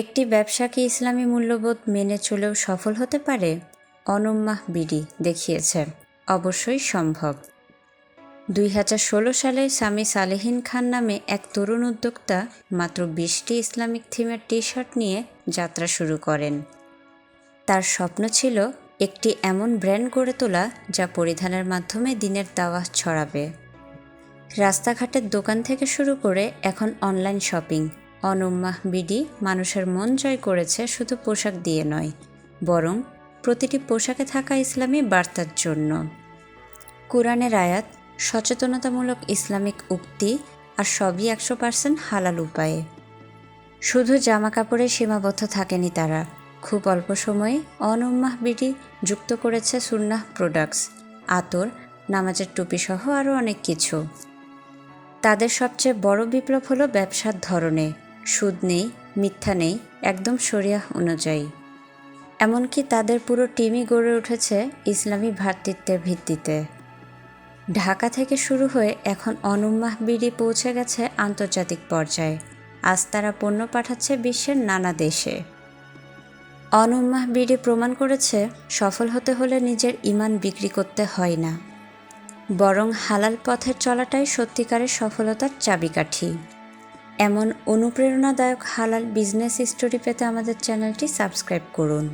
একটি ব্যবসা কি ইসলামী মূল্যবোধ মেনে চলেও সফল হতে পারে অনম্মাহ বিডি দেখিয়েছে। অবশ্যই সম্ভব। দুই হাজার ষোলো সালে স্বামী সালেহিন খান নামে এক তরুণ উদ্যোক্তা মাত্র বিশটি ইসলামিক থিমের টি শার্ট নিয়ে যাত্রা শুরু করেন। তার স্বপ্ন ছিল একটি এমন ব্র্যান্ড গড়ে তোলা যা পরিধানের মাধ্যমে দিনের দাওয়া ছড়াবে। রাস্তাঘাটের দোকান থেকে শুরু করে এখন অনলাইন শপিং অনম্মাহ বিডি মানুষের মন জয় করেছে শুধু পোশাক দিয়ে নয়, বরং প্রতিটি পোশাকে থাকা ইসলামী বার্তার জন্য। কোরআনের আয়াত, সচেতনতামূলক ইসলামিক উক্তি আর সবই একশো পার্সেন্ট হালাল উপায়ে। শুধু জামা কাপড়ে সীমাবদ্ধ থাকেনি তারা। খুব অল্প সময়ে অনম্মাহ বিডি যুক্ত করেছে সুন্নাহ প্রোডাক্টস আতর, নামাজের টুপি সহ আরও অনেক কিছু। তাদের সবচেয়ে বড় বিপ্লব হলো ব্যবসার ধরনে। সুদ নেই, মিথ্যা নেই, একদম শরিয়াহ অনুযায়ী। এমনকি তাদের পুরো টিমই গড়ে উঠেছে ইসলামী ভ্রাতৃত্বের ভিত্তিতে। ঢাকা থেকে শুরু হয়ে এখন অনুম্মাহ বিডি পৌঁছে গেছে আন্তর্জাতিক পর্যায়ে। আজ তারা পণ্য পাঠাচ্ছে বিশ্বের নানা দেশে। অনুম্মাহ বিডি প্রমাণ করেছে, সফল হতে হলে নিজের ইমান বিক্রি করতে হয় না। বরং হালাল পথের চলাটাই সত্যিকারের সফলতার চাবিকাঠি। এমন অনুপ্রেরণাদায়ক হালাল বিজনেস স্টোরি পেতে আমাদের চ্যানেলটি সাবস্ক্রাইব করুন।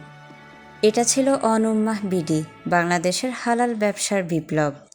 এটা ছিল অনুম্মাহ বিডি বাংলাদেশের হালাল ব্যবসার বিপ্লব।